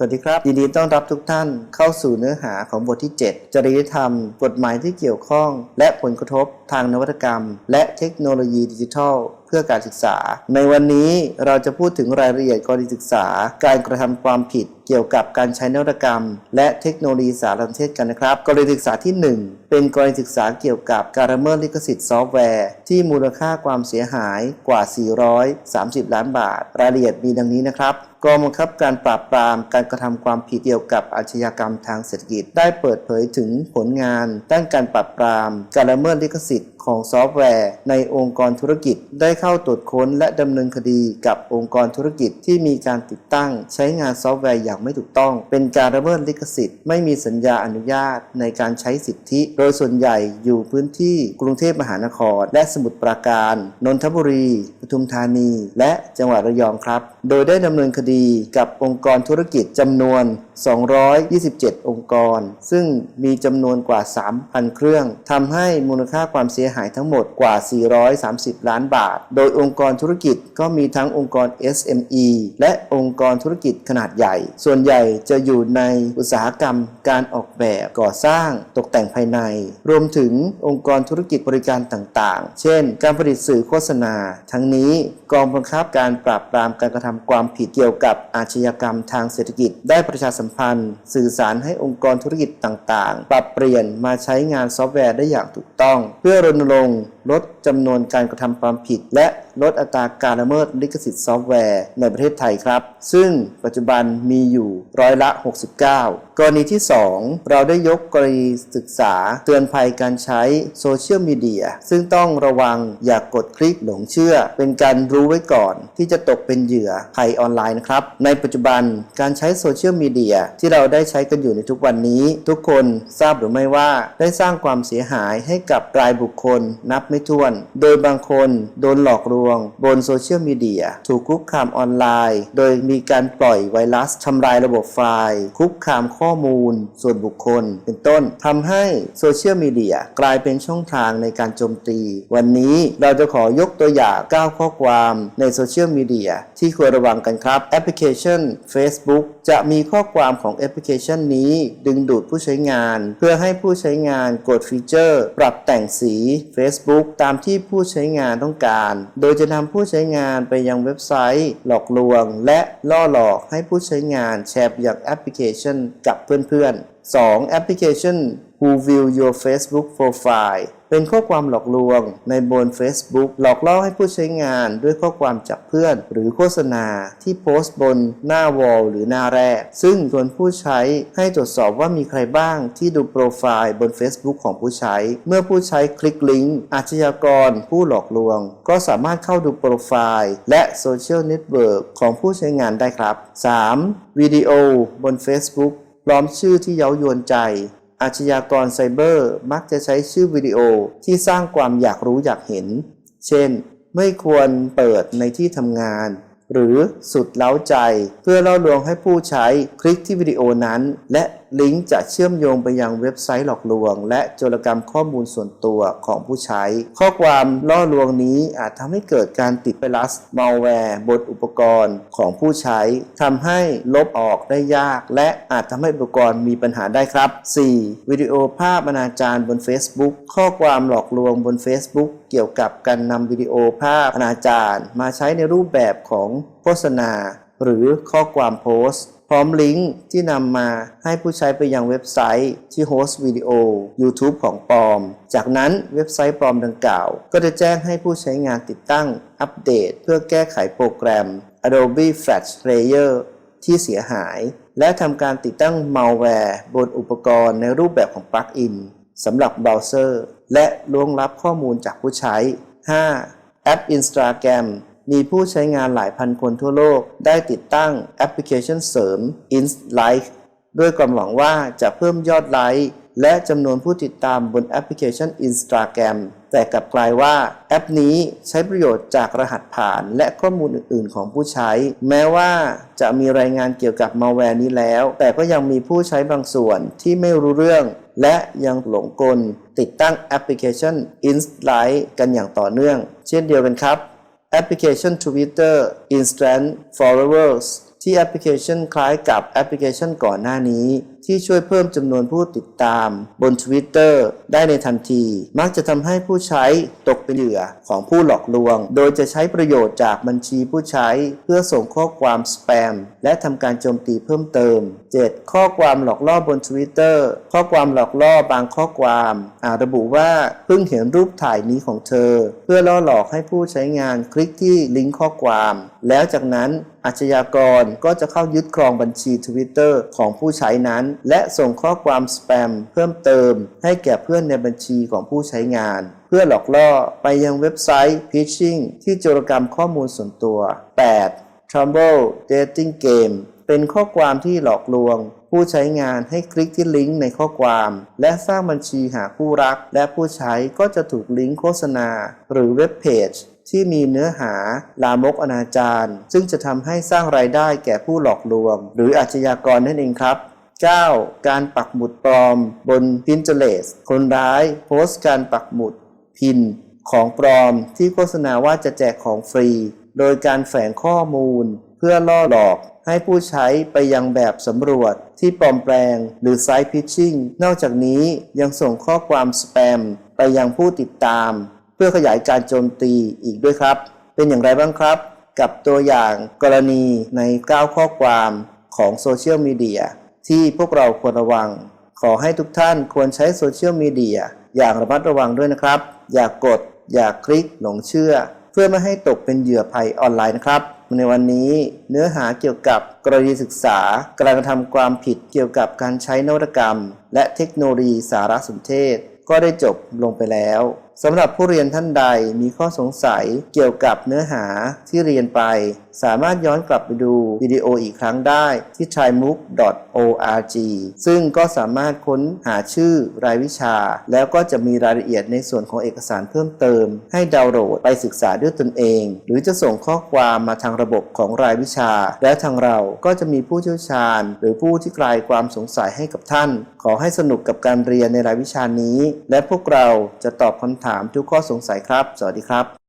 สวัสดีครับ ยินดีต้อนรับทุกท่านเข้าสู่เนื้อหาของบทที่ 7 จริยธรรม กฎหมายที่เกี่ยวข้อง และผลกระทบทางนวัตกรรม และเทคโนโลยีดิจิทัล เพื่อการศึกษา ในวันนี้เราจะพูดถึงรายละเอียดกรณีศึกษา การกระทำความผิดเกี่ยวกับการใช้นวัตกรรม และเทคโนโลยีสารสนเทศกันนะครับ กรณีศึกษาที่ 1 เป็นกรณีศึกษาเกี่ยวกับการละเมิดลิขสิทธิ์ซอฟต์แวร์ ที่มูลค่าความเสียหายกว่า 430 ล้านบาท รายละเอียดมีดังนี้นะครับ กองบังคับการปราบปรามการกระทำความผิดเกี่ยวกับอาชญากรรมทางเศรษฐกิจ ได้เปิดเผยถึงผลงาน ด้านการปราบปราม การละเมิดลิขสิทธิ์ของซอฟต์แวร์ ในองค์กรธุรกิจ ได้เข้าตรวจค้นและดำเนินคดีกับองค์กรธุรกิจที่มีการติดตั้ง ใช้งานซอฟต์แวร์อย่างไม่ถูกต้อง เป็นการละเมิดลิขสิทธิ์ไม่มีสัญญาอนุญาตในการใช้สิทธิ โดยส่วนใหญ่อยู่พื้นที่กรุงเทพมหานคร และสมุทรปราการ นนทบุรี ปทุมธานี และจังหวัดระยองครับ โดยได้ดำเนินคดีกับองค์กรธุรกิจจำนวน 227 องค์กร ซึ่งมีจำนวนกว่า 3,000 เครื่องทำให้มูลค่าความเสียหายทั้งหมดกว่า 430 ล้านบาท โดยองค์กรธุรกิจ ก็มีทั้งองค์กร SME และองค์กรธุรกิจขนาดใหญ่ ส่วนใหญ่จะอยู่ในอุตสาหกรรมการออกแบบก่อสร้างตกแต่งภายใน รวมถึงองค์กรธุรกิจบริการต่างๆ เช่น การผลิตสื่อโฆษณา ทั้งนี้กองบังคับการปราบปรามการกระทำความผิดเกี่ยวกับอาชญากรรมทางเศรษฐกิจ ได้ประชาสัมพันธ์ สื่อสารให้องค์กรธุรกิจต่างๆ ปรับเปลี่ยนมาใช้งานซอฟต์แวร์ได้อย่างถูกต้อง เพื่อรณรงค์ ลดจำนวนการกระทำความผิด และลดอัตราการละเมิดลิขสิทธิ์ซอฟต์แวร์ในประเทศไทยครับ ซึ่งปัจจุบันมีอยู่ร้อยละ 69 กรณีที่ 2 เราได้ยกกรณีศึกษาเตือนภัยการใช้โซเชียลมีเดียซึ่งต้องระวังอย่ากกดคลิกหลงเชื่อ เป็นการรู้ไว้ก่อน ที่จะตกเป็นเหยื่อภัยออนไลน์นะครับ ในปัจจุบันการใช้โซเชียลมีเดียที่เราได้ใช้กันอยู่ในทุกวันนี้ ทุกคนทราบหรือไม่ว่าได้สร้างความเสียหายให้กับรายบุคคลนับไม่ถ้วน โดยบางคนโดนหลอกลวง บนโซเชียลมีเดียถูกคุกคามออนไลน์ โดยมีการปล่อยไวรัสทำลายระบบไฟล์ คุกคามข้อข้อมูล ส่วนบุคคล เป็นต้นทำให้โซเชียลมีเดียกลายเป็นช่องทางในการโจมตี วันนี้เราจะขอยกตัวอย่าง 9 ข้อความในโซเชียลมีเดียที่ควรระวังกันครับแอปพลิเคชัน Facebook จะมีข้อความของแอปพลิเคชันนี้ ดึงดูดผู้ใช้งาน เพื่อให้ผู้ใช้งานกดฟีเจอร์ ปรับแต่งสี Facebook ตามที่ผู้ใช้งานต้องการ โดยจะนำผู้ใช้งานไปยังเว็บไซต์ หลอกลวง และล่อหลอกให้ผู้ใช้งานแชร์ไปยังแอปพลิเคชันกับเพื่อนๆ 2. แอปพลิเคชัน Who View Your Facebook Profile เป็นข้อความหลอกลวงในบน Facebook หลอกล่อให้ผู้ใช้งานด้วยข้อความจากเพื่อน หรือโฆษณาที่โพสต์บนหน้าวอลหรือหน้าแรก ซึ่งชวนผู้ใช้ให้ตรวจสอบว่ามีใครบ้างที่ดูโปรไฟล์บน Facebook ของผู้ใช้ เมื่อผู้ใช้คลิกลิงก์อาชญากรผู้หลอกลวง ก็สามารถเข้าดูโปรไฟล์และโซเชียลเน็ตเวิร์กของผู้ใช้งานได้ครับ 3. วิดีโอบน Facebook ล้อมชื่อที่เย้ายวนใจ อาชญากรไซเบอร์มักจะใช้ชื่อวิดีโอที่สร้างความอยากรู้อยากเห็น เช่น ไม่ควรเปิดในที่ทำงาน หรือสุดเล้าใจ เพื่อล่อลวงให้ผู้ใช้คลิกที่วิดีโอนั้น และ ลิงก์จะเชื่อมโยงไปยังเว็บไซต์หลอกลวง และโจรกรรมข้อมูลส่วนตัวของผู้ใช้ ข้อความล่อลวงนี้อาจทำให้เกิดการติดไวรัสมัลแวร์บนอุปกรณ์ของผู้ใช้ทำให้ลบออกได้ยาก และอาจทำให้อุปกรณ์มีปัญหาได้ครับ 4. วิดีโอภาพอนาจารบน Facebook ข้อความหลอกลวงบน Facebook เกี่ยวกับการนำวิดีโอภาพอนาจารมาใช้ในรูปแบบของโฆษณา หรือข้อความโพสต์ พร้อมลิงก์ที่นำมาให้ผู้ใช้ไปยังเว็บไซต์ที่โฮสต์วิดีโอ YouTube ของปลอม จากนั้นเว็บไซต์ปลอมดังกล่าว ก็จะแจ้งให้ผู้ใช้งานติดตั้งอัปเดต เพื่อแก้ไขโปรแกรม Adobe Flash Player ที่เสียหาย และทำการติดตั้ง malware บนอุปกรณ์ในรูปแบบของปลั๊กอินสำหรับเบราว์เซอร์ และล่วงลับข้อมูลจากผู้ใช้ 5. แอป Instagram มีผู้ใช้งานหลายพันคนทั่วโลก ได้ติดตั้งแอปพลิเคชันเสริม Inst Like ด้วยความหวังว่าจะเพิ่มยอดไลค์และจำนวนผู้ติดตามบนแอปพลิเคชัน Instagram แต่กลับกลายว่าแอปนี้ใช้ประโยชน์จากรหัสผ่านและข้อมูลอื่น ๆ ของผู้ใช้ แม้ว่าจะมีรายงานเกี่ยวกับมาแวร์นี้แล้ว แต่ก็ยังมีผู้ใช้บางส่วนที่ไม่รู้เรื่อง และยังหลงกล ติดตั้งแอปพลิเคชัน Insta-Like กันอย่างต่อเนื่อง เช่นเดียวกันครับ แอปพลิเคชัน Twitter Instant Followers ที่แอปพลิเคชันคล้ายกับแอปพลิเคชันก่อนหน้านี้ ที่ช่วยเพิ่มจำนวนผู้ติดตาม บน Twitter ได้ในทันที มักจะทำให้ผู้ใช้ตกเป็นเหยื่อของผู้หลอกลวง โดยจะใช้ประโยชน์จากบัญชีผู้ใช้ เพื่อส่งข้อความสแปม และทำการโจมตีเพิ่มเติม 7. ข้อความหลอกล่อบน Twitter ข้อความหลอกล่อบางข้อความอาจระบุว่าเพิ่งเห็นรูปถ่ายนี้ของเธอ เพื่อล่อหลอกให้ผู้ใช้งานคลิกที่ลิงก์ข้อความ แล้วจากนั้นอาชญากรก็จะเข้ายึดครองบัญชี Twitter ของผู้ใช้นั้นและส่งข้อความสแปมเพิ่มเติม ให้แก่เพื่อนในบัญชีของผู้ใช้งาน เพื่อหลอกล่อไปยังเว็บไซต์ Phishing ที่โจรกรรมข้อมูลส่วนตัว 8. Trouble Dating Game เป็นข้อความที่หลอกลวง ผู้ใช้งานให้คลิกที่ลิงก์ในข้อความ และสร้างบัญชีหาคู่รัก และผู้ใช้ก็จะถูกลิงก์โฆษณา หรือเว็บเพจที่มีเนื้อหาลามกอนาจารซึ่งจะทำให้สร้างรายได้แก่ผู้หลอกลวง หรืออาชญากรนั่นเองครับ 9. การปักหมุดปลอมบน Pinterest คนร้ายโพสต์การปักหมุดพินของปลอมที่โฆษณาว่าจะแจกของฟรี โดยการแฝงข้อมูลเพื่อล่อหลอกให้ผู้ใช้ไปยังแบบสำรวจที่ปลอมแปลงหรือไซต์พิชชิ่ง นอกจากนี้ยังส่งข้อความสแปมไปยังผู้ติดตาม เพื่อขยายการโจมตีอีกด้วยครับ เป็นอย่างไรบ้างครับ กับตัวอย่างกรณีใน 9 ข้อความของโซเชียลมีเดีย ที่พวกเราควรระวัง ขอให้ทุกท่านควรใช้โซเชียลมีเดียอย่างระมัดระวังด้วยนะครับ อย่ากกด อย่าคลิกหลงเชื่อ เพื่อไม่ให้ตกเป็นเหยื่อภัยออนไลน์นะครับ ในวันนี้เนื้อหาเกี่ยวกับกรณีศึกษา การกระทำความผิดเกี่ยวกับการใช้นวัตกรรม และเทคโนโลยีสารสนเทศ ก็ได้จบลงไปแล้ว สำหรับผู้เรียนท่านใดมีข้อสงสัยเกี่ยวกับเนื้อหาที่เรียนไป สามารถย้อนกลับไปดูวิดีโออีกครั้งได้ที่ trimuk.org ซึ่งก็สามารถค้นหาชื่อรายวิชา แล้วก็จะมีรายละเอียดในส่วนของเอกสารเพิ่มเติม ให้ดาวน์โหลดไปศึกษาด้วยตนเอง หรือจะส่งข้อความมาทางระบบของรายวิชา และทางเราก็จะมีผู้เชี่ยวชาญ หรือผู้ที่คลายความสงสัยให้กับท่าน ขอให้สนุกกับการเรียนในรายวิชานี้ และพวกเราจะตอบคำถามถามทุกข้อสงสัยครับ สวัสดีครับ